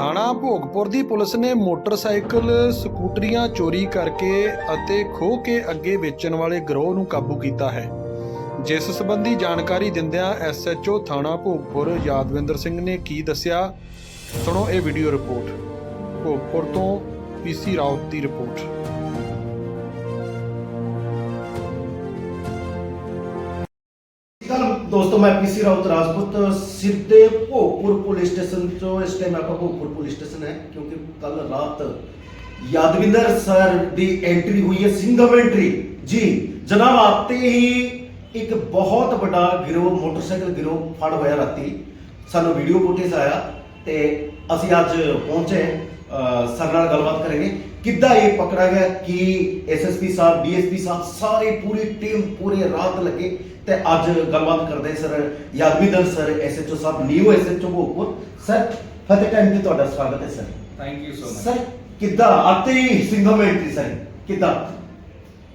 ਥਾਣਾ ਭੋਗਪੁਰ ਦੀ ਪੁਲਿਸ ਨੇ ਮੋਟਰਸਾਈਕਲ, ਸਕੂਟਰੀਆਂ ਚੋਰੀ ਕਰਕੇ ਅਤੇ ਖੋਹ ਕੇ ਅੱਗੇ ਵੇਚਣ ਵਾਲੇ ਗਰੋਹ ਨੂੰ ਕਾਬੂ ਕੀਤਾ ਹੈ। ਜਿਸ ਸੰਬੰਧੀ ਜਾਣਕਾਰੀ ਦਿੰਦਿਆਂ ਐਸਐਚਓ ਥਾਣਾ ਭੋਗਪੁਰ ਯਾਦਵਿੰਦਰ ਸਿੰਘ ਨੇ ਕੀ ਦੱਸਿਆ, ਸੁਣੋ ਇਹ ਵੀਡੀਓ ਰਿਪੋਰਟ। ਭੋਗਪੁਰ ਤੋਂ ਪੀਸੀ ਰਾਉਤ ਦੀ ਰਿਪੋਰਟ। ਦੋਸਤੋ, ਮੈਂ ਪੀਸੀ ਰਾਉਤ ਰਾਜਪੂਤ, ਸਿੱਧੇ ਭੋਗਪੁਰ ਪੁਲਿਸ ਸਟੇਸ਼ਨ ਤੋਂ ਇਸ ਟਾਈਮ ਆਪਾਂ ਭੋਗਪੁਰ ਪੁਲਿਸ ਸਟੇਸ਼ਨ ਹੈ, ਕਿਉਂਕਿ ਕੱਲ ਰਾਤ ਯਾਦਵਿੰਦਰ ਸਰ ਦੀ ਐਂਟਰੀ ਹੋਈ ਹੈ ਸਿੰਗਮ ਐਂਟਰੀ ਜੀ, ਜਨਾਬ, ਆਤੇ ਹੀ ਇੱਕ ਬਹੁਤ ਵੱਡਾ ਗਿਰੋਹ, ਮੋਟਰਸਾਈਕਲ ਗਿਰੋਹ ਫੜ ਹੋਇਆ ਰਾਤੀ। ਸਾਨੂੰ ਵੀਡੀਓ ਫੁਟੇਜ ਆਇਆ ਤੇ ਅਸੀਂ ਅੱਜ ਪਹੁੰਚੇ ਸਰ ਨਾਲ ਗੱਲਬਾਤ ਕਰਾਂਗੇ। ਕਿੱਦਾਂ ਇਹ ਪਕੜਾ ਗਿਆ ਕਿ ਐਸਐਸਪੀ ਸਾਹਿਬ ਡੀਐਸਪੀ ਸਾਹਿਬ ਸਾਰੇ ਪੂਰੀ ਟੀਮ ਪੂਰੇ ਰਾਤ ਲੱਗੇ ਤੇ ਅੱਜ ਗੱਲਬਾਤ ਕਰਦੇ ਸਰ ਯਾਦਵਿੰਦਰ ਸਰ ਐਸਐਚਓ ਸਾਹਿਬ new SHO Bhogpur. Sir Fateh time ਤੇ ਤੁਹਾਡਾ ਸਵਾਗਤ ਹੈ sir. Thank you so much sir ਕਿੱਦਾਂ ਆਤੇ ਹੀ ਸਿੰਗਮ ਐਂਟਰੀ ਸਰ? ਕਿੱਦਾਂ?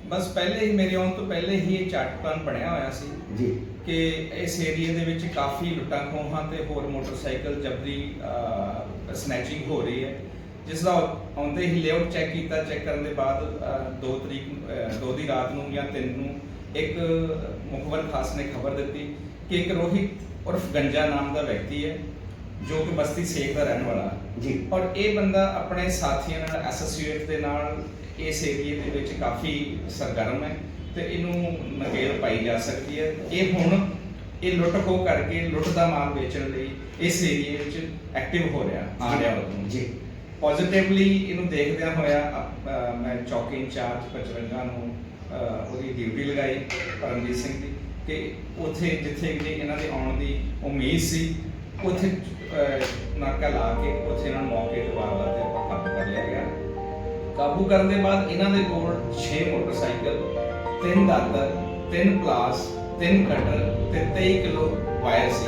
ਬਸ ਪਹਿਲੇ ਹੀ ਮੇਰੇ ਆਉਣ ਤੋਂ ਪਹਿਲੇ ਹੀ ਇਹ ਚਾਰਟ ਪਲਾਨ ਬਣਿਆ ਹੋਇਆ ਸੀ ਜੀ। ਕਿ ਇਸ ਏਰੀਏ ਦੇ ਵਿੱਚ ਕਾਫੀ ਲੁੱਟਾਂ ਖੋਹਾਂ ਤੇ ਹੋਰ ਮੋਟਰਸਾਈਕਲ ਜਬਰੀ ਸਨੈਚਿੰਗ ਹੋ ਰਹੀ ਹੈ। ਜਿਸ ਦਾ ਆਉਂਦੇ ਹੀ ਲੇਆਊਟ ਚੈੱਕ ਕੀਤਾ ਚੈੱਕ ਕਰਨ ਦੇ ਬਾਅਦ 2 ਤਰੀਕ 2 ਦੀ ਰਾਤ ਨੂੰ ਜਾਂ 3 ਨੂੰ ਇੱਕ ਮੁਖਬਰ ਖਾਸ ਨੇ ਖਬਰ ਦਿੱਤੀ ਕਿ ਇੱਕ ਰੋਹਿਤ ਉਰਫ ਗੰਜਾ ਨਾਮ ਦਾ ਵਿਅਕਤੀ ਹੈ ਜੋ ਕਿ ਬਸਤੀ ਸੇਖ ਦਾ ਰਹਿਣ ਵਾਲਾ ਜੀ। ਔਰ ਇਹ ਬੰਦਾ ਆਪਣੇ ਸਾਥੀਆਂ ਨਾਲ ਐਸੋਸੀਏਟ ਦੇ ਨਾਲ ਇਸ ਏਰੀਏ ਦੇ ਵਿੱਚ ਕਾਫੀ ਸਰਗਰਮ ਹੈ ਤੇ ਇਹਨੂੰ ਨਕੇਲ ਪਾਈ ਜਾ ਸਕਦੀ ਹੈ। ਇਹ ਹੁਣ ਇਹ ਲੁੱਟ ਖੋਹ ਕਰਕੇ ਲੁੱਟ ਦਾ ਮਾਲ ਵੇਚਣ ਲਈ ਇਸ ਏਰੀਏ ਵਿੱਚ ਐਕਟਿਵ ਹੋ ਰਿਹਾ ਆ ਰਿਹਾ ਜੀ। ਪੋਜ਼ਿਟਿਵਲੀ ਇਹਨੂੰ ਦੇਖਦਿਆਂ ਹੋਇਆ ਮੈਂ ਚੌਕੀ ਇੰਚਾਰਜ ਪਚਰੰਗਾ ਨੂੰ ਉਹਦੀ ਡਿਊਟੀ ਲਗਾਈ ਪਰਮਜੀਤ ਸਿੰਘ ਦੀ, ਕਿ ਉੱਥੇ ਜਿੱਥੇ ਕਿ ਇਹਨਾਂ ਦੇ ਆਉਣ ਦੀ ਉਮੀਦ ਸੀ, ਉੱਥੇ ਨਾਕਾ ਲਾ ਕੇ ਉੱਥੇ ਇਹਨਾਂ ਨੂੰ ਮੌਕੇ ਤੇ ਵਾਰਦਾਤ ਤੇ ਕਾਬੂ ਕਰ ਲਿਆ ਗਿਆ। ਕਾਬੂ ਕਰਨ ਦੇ ਬਾਅਦ ਇਹਨਾਂ ਦੇ ਕੋਲ 6 ਮੋਟਰਸਾਈਕਲ, ਤਿੰਨ ਦਾਤਰ, ਤਿੰਨ ਪਲਾਸ, ਤਿੰਨ ਕਟਰ ਤੇ 23 ਕਿਲੋ ਵਾਇਰ ਸੀ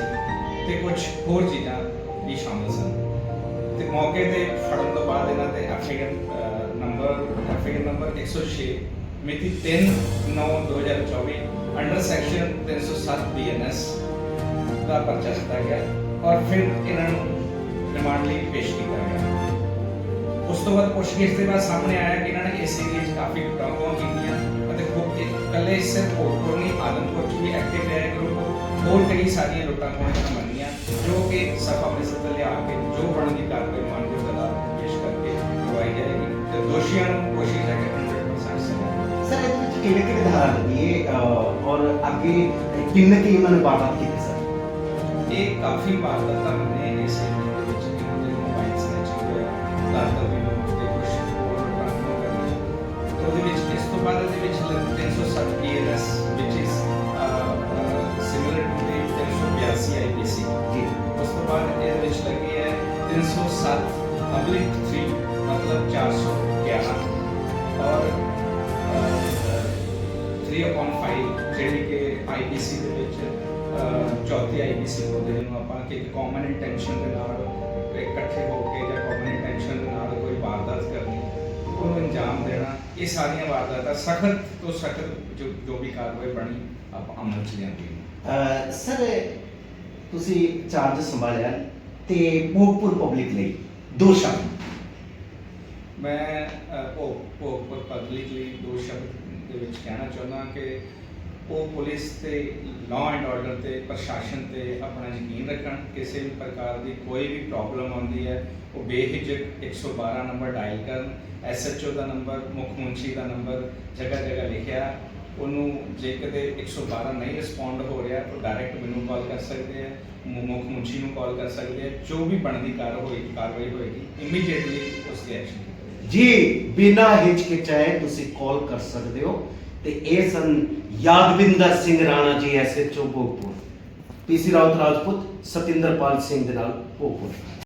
ਤੇ ਕੁਝ ਹੋਰ ਚੀਜ਼ਾਂ ਵੀ ਸ਼ਾਮਲ ਸਨ। ਤੇ ਮੌਕੇ ਤੇ ਫੜਨ ਤੋਂ ਬਾਅਦ ਇਹਨਾਂ ਤੇ ਐਫਆਈਆਰ ਨੰਬਰ ਐਫਆਈਆਰ ਨੰਬਰ 106 ਮਿਤੀ 3 9 2024 ਅੰਡਰ ਸੈਕਸ਼ਨ 307 ਬੀਐਨਐਸ ਦਾ ਪਰਚਾ ਦਿੱਤਾ ਗਿਆ ਔਰ ਫਿਰ ਇਹਨਾਂ ਨੂੰ ਰਿਮਾਂਡ ਲਈ ਪੇਸ਼ ਕੀਤਾ ਗਿਆ। ਉਸ ਤੋਂ ਬਾਅਦ ਪੁੱਛਗਿੱਛ ਦੇ ਬਾਅਦ ਸਾਹਮਣੇ ਆਇਆ ਕਿ ਇਹਨਾਂ ਨੇ ਇਸ ਏਰੀਏ 'ਚ ਕਾਫੀ ਲੁੱਟਾਂ ਕੀਤੀਆਂ। ਇਕੱਲੇ ਸਿਰਫ ਭੋਗਪੁਰ ਨਹੀਂ ਆਦਮਪੁਰ 'ਚ ਵੀ ਐਕਟਿਵ ਰਿਹਾ ਗਰੁੱਪ ਹੋਰ ਕਈ ਸਾਰੀਆਂ ਲੁੱਟਾਂ ਖੋਹਾਂ ਮੰਨੀਆਂ ਜੋ ਕਿ ਸਫਾ ਮਿਸਰ ਤੇ ਲਿਆ ਕੇ ਜੋ ਬਣਦੀ ਕਾਰਵਾਈ ਮਾਨਯੋਗ ਅਦਾਲਤ ਨੂੰ ਪੇਸ਼ ਕਰਕੇ ਕਰਵਾਈ ਜਾਏਗੀ ਤੇ ਦੋਸ਼ੀਆਂ ਨੂੰ ਕੋਸ਼ਿਸ਼ ਹੈ ਕਿ 100% ਸਜ਼ਾ ਸਰ ਇਹਦੇ ਵਿੱਚ ਕਿਹੜੇ ਕਿਹੜੇ ਧਾਰਾ ਲੱਗੀ ਹੈ ਅਹ, ਔਰ ਅੱਗੇ ਕਿੰਨੇ ਕੀ ਉਹਨਾਂ ਨੇ ਬਾਤਾਂ ਕੀਤੀ ਸਰ ਇਹ ਕਾਫੀ ਵਾਰਦਾਤਾਂ ਨੇ ਇਸ ਏਰੀਏ ਦੇ ਵਿੱਚ ਇਹਨਾਂ ਦੇ ਮੋਬਾਈਲ ਸਨੈਚਿੰਗ ਹੋਇਆ ਦਾਤਰ ਵੀ ਲੋਕ ਤੇ 360 ਪੀਐਨਐਸ ਵਿਚ ਇਸ ਸਿਮਿਲਰ ਟੂ ਦੇ 382 ਆਈਪੀਸੀ ਜੀ ਉਸ ਤੋਂ ਬਾਅਦ ਇਹ ਵਿੱਚ ਲੱਗੀ ਹੈ 307 ਅਬਲਿਕ 3 ਮਤਲਬ 411 ਔਰ 3.5 ਜਿਹੜੀ ਕਿ ਆਈਪੀਸੀ ਦੇ ਵਿੱਚ ਚੌਥੀ ਆਈਪੀਸੀ ਬੋਲਦੇ ਜਿਹਨੂੰ ਆਪਾਂ ਕਿ ਕਾਮਨ ਇੰਟੈਂਸ਼ਨ ਦੇ ਨਾਲ ਇਕੱਠੇ ਹੋ ਕੇ ਜਾਂ ਕਾਮਨ ਇੰਟੈਂਸ਼ਨ ਦੇ ਨਾਲ ਕੋਈ ਵਾਰਦਾਤ ਕਰਨੀ ਉਹਨੂੰ ਅੰਜਾਮ ਦੇਣਾ ਇਹ ਸਾਰੀਆਂ ਵਾਰਦਾਤਾਂ ਸਖਤ ਤੋਂ ਸਖਤ ਜੋ ਜੋ ਵੀ ਕਾਰਵਾਈ ਬਣੀ ਆਪਾਂ ਅਮਲ ਚ ਲਿਆਂਦੀ ਅਹ, ਸਰ ਤੁਸੀਂ ਚਾਰਜ ਸੰਭਾਲਿਆ ਤੇ ਭੋਗਪੁਰ ਪਬਲਿਕ ਲਈ ਦੋ ਸ਼ਬਦ। ਮੈਂ ਭੋਗ ਭੋਗਪੁਰ ਪਬਲਿਕ ਲਈ ਦੋ ਸ਼ਬਦ ਦੇ ਵਿੱਚ ਕਹਿਣਾ ਚਾਹੁੰਦਾ ਕਿ ਉਹ ਪੁਲਿਸ ਤੇ ਲਾਅ ਐਂਡ ਆਰਡਰ ਤੇ, ਪ੍ਰਸ਼ਾਸਨ ਤੇ ਆਪਣਾ ਯਕੀਨ ਰੱਖਣ, ਕਿਸੇ ਵੀ ਪ੍ਰਕਾਰ ਦੀ ਕੋਈ ਵੀ ਪ੍ਰੋਬਲਮ ਆਉਂਦੀ ਹੈ, ਉਹ ਬੇਹਿਜਕ 112 ਨੰਬਰ ਡਾਇਲ ਕਰਨ ਐਸਐਚਓ ਦਾ ਨੰਬਰ ਮੁੱਖ ਮੁੰਸ਼ੀ ਦਾ ਨੰਬਰ ਜਗ੍ਹਾ ਜਗ੍ਹਾ ਲਿਖਿਆ, ਉਹਨੂੰ ਜੇ ਕਦੇ 112 ਨਹੀਂ ਰਿਸਪੌਂਡ ਹੋ ਰਿਹਾ, ਤਾਂ ਡਾਇਰੈਕਟ ਮੈਨੂੰ ਕਾਲ ਕਰ ਸਕਦੇ ਆ ਮੁੱਖ ਮੁੰਸ਼ੀ ਨੂੰ ਕਾਲ ਕਰ ਸਕਦੇ ਆ, ਜੋ ਵੀ ਬਣਦੀ ਕਾਰ ਕਾਰਵਾਈ ਕਾਰਵਾਈ ਹੋਏਗੀ ਇਮੀਡੀਏਟਲੀ ਉਸ ਤੇ ਐਕਸ਼ਨ ਜੀ, ਬਿਨਾਂ ਹਿਚਕਿਚਾਏ ਤੁਸੀਂ ਕਾਲ ਕਰ ਸਕਦੇ ਹੋ। ਤੇ ਇਹ ਸਨ ਯਾਦਵਿੰਦਰ ਸਿੰਘ ਰਾਣਾ ਜੀ ਐਸਐਚਓ ਭੋਗਪੁਰ ਪੀਸੀ ਰਾਉਤ ਰਾਜਪੂਤ, ਸਤਿੰਦਰਪਾਲ ਸਿੰਘ ਦੇ ਨਾਲ ਭੋਗਪੁਰ।